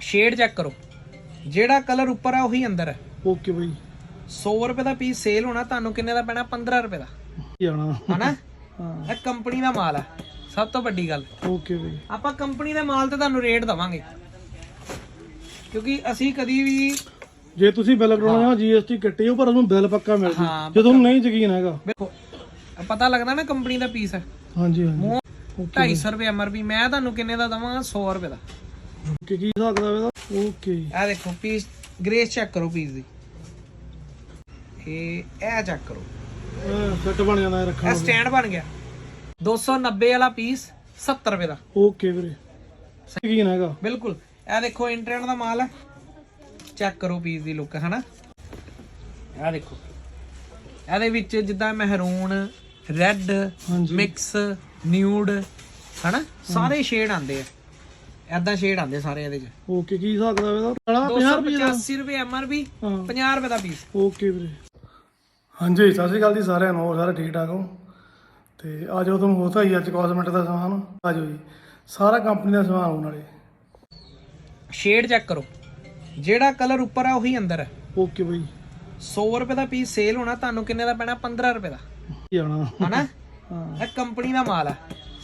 Shade check ਕਰੋ। ਜਿਹੜਾ colour ਉੱਪਰ ਆ ਉਹੀ ਅੰਦਰ ਹੈ। ਓਕੇ ਬਾਈ। 100 ਰੁਪਏ ਦਾ ਪੀਸ ਸੇਲ ਹੋਣਾ ਤੁਹਾਨੂੰ ਕਿੰਨੇ ਦਾ ਪੈਣਾ? 15 ਰੁਪਏ ਦਾ। ਜਾਣਾ ਹਨਾ? ਹਾਂ। ਇਹ ਕੰਪਨੀ ਦਾ ਮਾਲ ਹੈ। ਸਭ ਤੋਂ ਵੱਡੀ ਗੱਲ। ਓਕੇ ਬਾਈ। ਆਪਾਂ ਕੰਪਨੀ ਦੇ ਮਾਲ ਤੇ ਤੁਹਾਨੂੰ ਰੇਟ ਦਵਾਂਗੇ। ਕਿਉਂਕਿ ਅਸੀਂ ਕਦੀ ਵੀ ਜੇ ਤੁਸੀਂ ਬਿੱਲ ਕਰਾਉਣਾ ਜੀਐਸਟੀ ਕੱਟੀ ਹੋ ਪਰ ਉਹਨੂੰ ਬਿੱਲ ਪੱਕਾ ਮਿਲ ਜੂ। ਹਾਂ, ਜੇ ਤੁਹਾਨੂੰ ਨਹੀਂ ਯਕੀਨ ਹੈਗਾ। ਵੇਖੋ ਪਤਾ ਲੱਗਦਾ ਨਾ ਕੰਪਨੀ ਦਾ ਪੀਸ ਹੈ। ਹਾਂਜੀ ਹਾਂਜੀ। ਮੂੰਹ 250 ਰੁਪਏ ਐਮਆਰਪੀ ਮੈਂ ਤੁਹਾਨੂੰ ਕਿੰਨੇ ਦਾ ਦਵਾਂਗਾ? 100 ਰੁਪਏ ਦਾ। ਕੀ ਹਿਸਾਬ ਦਾ ਇਹਦਾ? ਓਕੇ ਇਹ ਦੇਖੋ ਪੀਸ ਗ੍ਰੇਸ ਚੈੱਕ ਕਰੋ ਪੀਸ ਦੀ। ਇਹ ਇਹ ਚੈੱਕ ਕਰੋ। ਸੈੱਟ ਬਣ ਜਾਂਦਾ ਇਹ ਰੱਖਣ ਇਹ ਨੂੰ। ਸਟੈਂਡ ਬਣ ਗਿਆ। 290 ਵਾਲਾ ਪੀਸ 70 ਰੁਪਏ ਦਾ। ਓਕੇ ਵੀਰੇ। ਯਕੀਨ ਹੈਗਾ। ਬਿਲਕੁਲ। ਇਹ ਦੇਖੋ ਇੰਟਰਨੈਟ ਦਾ ਮਾਲ ਹੈ। ਚੈੱਕ ਕਰੋ ਪੀਸ ਦੀ ਲੁੱਕ ਹਨਾ? ਇਹ ਦੇਖੋ। ਇਹਦੇ ਵਿੱਚ ਜਿੱਦਾਂ ਮਹਿਰੂਨ ਰੈੱਡ ਮਿਕਸ ਨਿਊਡ ਹਨਾ? ਸਾਰੇ ਸ਼ੇਡ ਆਉਂਦੇ ਆ। ਐਦਾਂ ਸ਼ੇਡ ਆਉਂਦੇ ਸਾਰੇ ਇਹਦੇ ਚ। ਓਕੇ ਕੀ ਹਿਸਾਬ ਦਾ ਇਹਦਾ? ਕਾਲਾ 50 ਰੁਪਏ ਦਾ। 285 ਰੁਪਏ ਐਮਆਰਪੀ ਹਾਂ। 50 ਰੁਪਏ ਦਾ ਪੀਸ ਓਕੇ ਵੀਰੇ। ਹਾਂਜੀ ਸਤਿ ਸ਼੍ਰੀ ਅਕਾਲ ਜੀ ਸਾਰਿਆਂ ਨੂੰ ਹੋਰ ਸਾਰੇ ਠੀਕ ਠਾਕ ਹੋ? ਤੇ ਅੱਜ ਉਹ ਤੁਹਾਨੂੰ ਹੋਤਾ ਹੀ ਅੱਜ ਕਾਸਮੈਟਿਕ ਦਾ ਸਮਾਨ। ਆਜੋ ਜੀ। ਸਾਰਾ ਕੰਪਨੀ ਦਾ ਸਮਾਨ ਹੋਣ ਵਾਲੇ। ਸ਼ੇਡ ਚੈੱਕ ਕਰੋ। ਜਿਹੜਾ ਕਲਰ ਉੱਪਰ ਆ ਉਹੀ ਅੰਦਰ ਹੈ ਓਕੇ ਬਾਈ। 100 ਰੁਪਏ ਦਾ ਪੀਸ ਸੇਲ ਹੋਣਾ ਤੁਹਾਨੂੰ ਕਿੰਨੇ ਦਾ ਪੈਣਾ? 15 ਰੁਪਏ ਦਾ। ਜਾਣਾ ਹਨਾ? ਹਾਂ। ਇਹ ਕੰਪਨੀ ਦਾ ਮਾਲ ਹੈ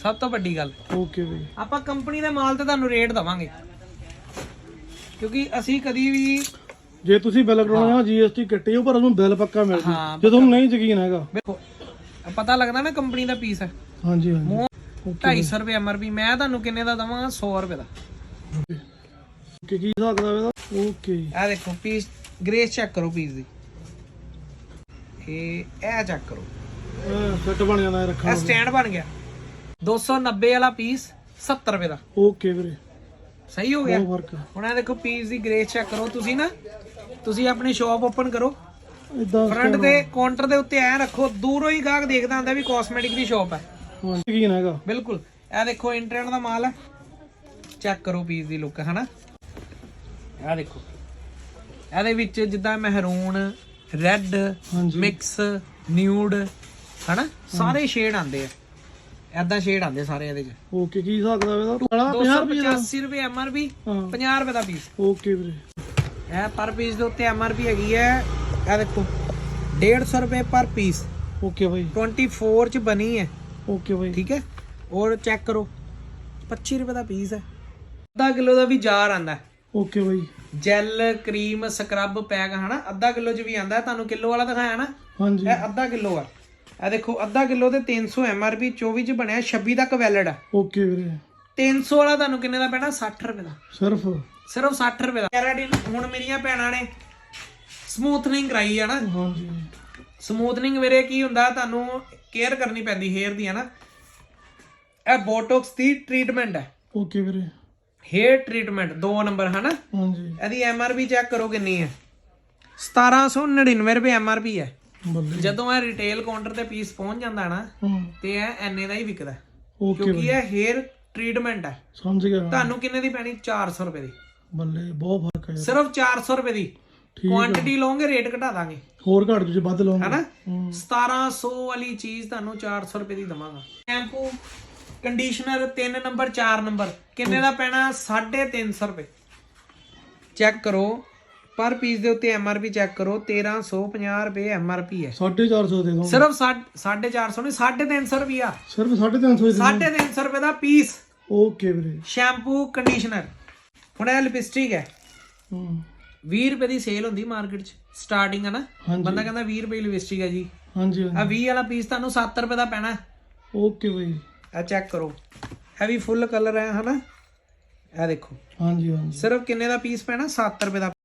ਸਭ ਤੋਂ ਵੱਡੀ ਗੱਲ। ਓਕੇ ਬਾਈ ਆਪਾਂ ਕੰਪਨੀ ਦੇ ਮਾਲ ਤੇ ਤੁਹਾਨੂੰ ਰੇਟ ਦਵਾਂਗੇ। ਕਿਉਂਕਿ ਅਸੀਂ ਕਦੀ ਵੀ ਜੇ ਤੁਸੀਂ ਬਿੱਲ ਕਰਾਉਣਾ ਜੀਐਸਟੀ ਕੱਟੀ ਹੋ ਪਰ ਉਹਨੂੰ ਬਿੱਲ ਪੱਕਾ ਮਿਲ ਜੂ। ਹਾਂ, ਜੇ ਤੁਹਾਨੂੰ ਨਹੀਂ ਯਕੀਨ ਹੈਗਾ। ਵੇਖੋ ਪਤਾ ਲੱਗਦਾ ਨਾ ਕੰਪਨੀ ਦਾ ਪੀਸ ਹੈ। ਹਾਂਜੀ ਹਾਂਜੀ। ਮੂੰਹ 250 ਰੁਪਏ ਐਮਆਰਪੀ ਮੈਂ ਤੁਹਾਨੂੰ ਕਿੰਨੇ ਦਾ ਦਵਾਂਗਾ 100 ਰੁਪਏ ਦਾ। ਓਕੇ ਕੀ ਹਿਸਾਬ ਦਾ ਇਹਦਾ? ਓਕੇ ਇਹ ਦੇਖੋ ਪੀਸ ਗ੍ਰੇਸ ਚੈੱਕ ਕਰੋ ਪੀਸ ਦੀ। ਇਹ ਇਹ ਚੈੱਕ ਕਰੋ। ਸੈੱਟ ਬਣ ਜਾਂਦਾ ਇਹ ਰੱਖਣ ਇਹ। ਸਟੈਂਡ ਬਣ ਗਿਆ। 290 ਵਾਲਾ ਪੀਸ 70 ਰੁਪਏ ਦਾ। ਓਕੇ ਵੀਰੇ। ਸਹੀ ਹੋ ਗਿਆ। ਬਹੁਤ ਫ਼ਰਕ ਹੁਣ ਇਹ ਦੇਖੋ ਪੀਸ ਦੀ ਗ੍ਰੇਸ ਚੈੱਕ ਕਰੋ। ਤੁਸੀਂ ਨਾ ਤੁਸੀਂ ਆਪਣੀ ਸ਼ਾਪ ਓਪਨ ਕਰੋ। ਇਦਾਂ ਫਰੰਟ ਦੇ ਕਾਊਂਟਰ ਦੇ ਉੱਤੇ ਐ ਰੱਖੋ। ਦੂਰੋਂ ਹੀ ਗਾਹਕ ਦੇਖਦਾ ਹੁੰਦਾ ਵੀ ਕਾਸਮੈਟਿਕ ਦੀ ਸ਼ਾਪ ਹੈ ਯਕੀਨ ਹੈਗਾ। ਬਿਲਕੁਲ। ਇਹ ਦੇਖੋ ਇੰਟਰਨੈਟ ਦਾ ਮਾਲ ਹੈ ਚੈੱਕ ਕਰੋ ਪੀਸ ਦੀ ਲੁੱਕ ਹਨਾ? ਇਹ ਦੇਖੋ। ਇਹਦੇ ਵਿੱਚ ਜਿੱਦਾਂ ਮਹਿਰੂਨ ਰੈੱਡ ਹਾਂਜੀ। ਮਿਕਸ ਨਿਊਡ ਹਨਾ? ਸਾਰੇ ਸ਼ੇਡ ਆਉਂਦੇ ਆ। ਐਦਾਂ ਸ਼ੇਡ ਆਉਂਦੇ ਸਾਰੇ ਇਹਦੇ ਚ। ਓਕੇ ਕੀ ਹਿਸਾਬ ਦਾ ਇਹਦਾ? ਕਾਲਾ 50 ਰੁਪਏ ਦਾ? 285 ਰੁਪਏ ਐਮਆਰਪੀ ਹਾਂ। 50 ਰੁਪਏ ਦਾ ਪੀਸ ਓਕੇ ਵੀਰੇ। ਇਹ ਪਰ ਪੀਸ ਦੇ ਉੱਤੇ ਐਮਆਰਪੀ ਹੈਗੀ ਹੈ ਇਹ ਦੇਖੋ 150 ਰੁਪਏ ਪਰ ਪੀਸ ਓਕੇ ਬਾਈ। 24 ਚ ਬਣੀ ਹੈ। ਓਕੇ ਬਾਈ। ਠੀਕ ਹੈ? ਔਰ ਚੈੱਕ ਕਰੋ 25 ਰੁਪਏ ਦਾ ਪੀਸ ਹੈ। ਅੱਧਾ ਕਿਲੋ ਦਾ ਵੀ ਜਾਰ ਆਂਦਾ ਓਕੇ ਬਾਈ। ਜੈਲ ਕਰੀਮ ਸਕਰਬ ਪੈਕ ਹਨਾ? ਅੱਧਾ ਕਿਲੋ ਚ ਵੀ ਆਂਦਾ ਤੁਹਾਨੂੰ ਕਿਲੋ ਵਾਲਾ ਦਿਖਾਇਆ ਨਾ? ਹਾਂਜੀ। ਇਹ ਅੱਧਾ ਕਿਲੋ ਆ ਇਹ ਦੇਖੋ ਅੱਧਾ ਕਿਲੋ ਤੇ 300 ਐਮਆਰਪੀ 24 ਚ ਬਣਿਆ 26 ਤੱਕ ਵੈਲਿਡ ਆ। ਓਕੇ ਵੀਰੇ। 300 ਵਾਲਾ ਤੁਹਾਨੂੰ ਕਿੰਨੇ ਦਾ ਪੈਣਾ? 60 ਰੁਪਏ ਦਾ। ਸਿਰਫ? ਸਿਰਫ 60 ਰੁਪਏ ਦਾ। ਕੈਰਾਟਿਨ ਹੁਣ ਮੇਰੀਆਂ ਭੈਣਾਂ ਨੇ ਸਮੂਥਨਿੰਗ ਕਰਾਈ ਆ ਨਾ। ਹਾਂਜੀ। ਸਮੂਥਨਿੰਗ ਵੀਰੇ ਕੀ ਹੁੰਦਾ? ਤੁਹਾਨੂੰ ਕੇਅਰ ਕਰਨੀ ਪੈਂਦੀ ਹੇਅਰ ਦੀ ਹੈ ਨਾ? ਇਹ ਬੋਟੌਕਸ ਦੀ ਟ੍ਰੀਟਮੈਂਟ ਹੈ ਓਕੇ ਵੀਰੇ। ਹੇਅਰ ਟ੍ਰੀਟਮੈਂਟ 2 ਨੰਬਰ ਹਨਾ ਹਾਂਜੀ। ਇਹਦੀ ਐਮਆਰਪੀ ਚੈੱਕ ਕਰੋ ਕਿੰਨੀ ਹੈ 1799 ਰੁਪਏ ਐਮਆਰਪੀ ਹੈ ਜਦੋਂ ਇਹ ਰਿਟੇਲ ਕਾਊਂਟਰ ਤੇ ਪੀਸ ਪਹੁੰਚ ਜਾਂਦਾ ਨਾ ਤੇ ਇਹ ਐਨੇ ਦਾ ਹੀ ਵਿਕਦਾ। ਓਕੇ ਕਿਉਂਕਿ ਇਹ ਹੇਅਰ ਟ੍ਰੀਟਮੈਂਟ ਹੈ। ਸਮਝ ਗਿਆ। ਤੁਹਾਨੂੰ ਕਿੰਨੇ ਦੀ ਪੈਣੀ? 400 ਰੁਪਏ ਦੀ। ਬੱਲੇ ਬਹੁਤ ਫ਼ਰਕ ਹੈ। ਸਿਰਫ 400 ਰੁਪਏ ਦੀ। ਕੁਆਂਟੀਟੀ ਲਓਗੇ ਰੇਟ ਘਟਾ ਦਾਂਗੇ। ਹੋਰ ਘੱਟ ਤੁਸੀਂ ਵੱਧ ਲਾਉਂਗੇ ਹਨਾ? ਹੂੰ। 1700 ਵਾਲੀ ਚੀਜ਼ ਤੁਹਾਨੂੰ 400 ਰੁਪਏ ਦੀ ਦਵਾਂਗਾ। Shampoo conditioner 3 number 4 number. ਕਿੰਨੇ ਦਾ ਪੈਣਾ? 350 ਰੁਪਏ। ਚੈੱਕ ਕਰੋ। ਪਰ ਪੀਸ ਦੇ ਉੱਤੇ ਐਮਆਰਪੀ ਚੈੱਕ ਕਰੋ 1350 ਰੁਪਏ ਐਮਆਰਪੀ ਹੈ। 450 ਦੇ ਦੋ ਸਿਰਫ 450 ਨਹੀਂ 350 ਰੁਪਿਆ ਸਿਰਫ 350 ਦੇ 350 ਰੁਪਏ ਦਾ ਪੀਸ ਓਕੇ ਵੀਰੇ। ਸ਼ੈਂਪੂ ਕੰਡੀਸ਼ਨਰ ਹੁਣ ਇਹ ਲਿਪਸਟਿਕ ਹੈ। ਹੂੰ। 20 ਰੁਪਏ ਦੀ ਸੇਲ ਹੁੰਦੀ ਮਾਰਕੀਟ 'ਚ ਸਟਾਰਟਿੰਗ ਹੈ ਨਾ? ਬੰਦਾ ਕਹਿੰਦਾ 20 ਰੁਪਏ ਲਿਪਸਟਿਕ ਹੈ ਜੀ। ਹਾਂਜੀ ਆ ਹਾਂਜੀ। 20 ਵਾਲਾ ਪੀਸ ਤੁਹਾਨੂੰ 7 ਰੁਪਏ ਦਾ ਪੈਣਾ। ਓਕੇ ਬਾਈ। ਇਹ ਚੈੱਕ ਕਰੋ। ਹੈਵੀ ਫੁੱਲ ਕਲਰ ਹੈ ਹਨਾ? ਇਹ ਦੇਖੋ। ਹਾਂਜੀ ਹਾਂਜੀ। ਸਿਰਫ ਕਿੰਨੇ ਦਾ ਪੀਸ ਪੈਣਾ? 7 ਰੁਪਏ ਦਾ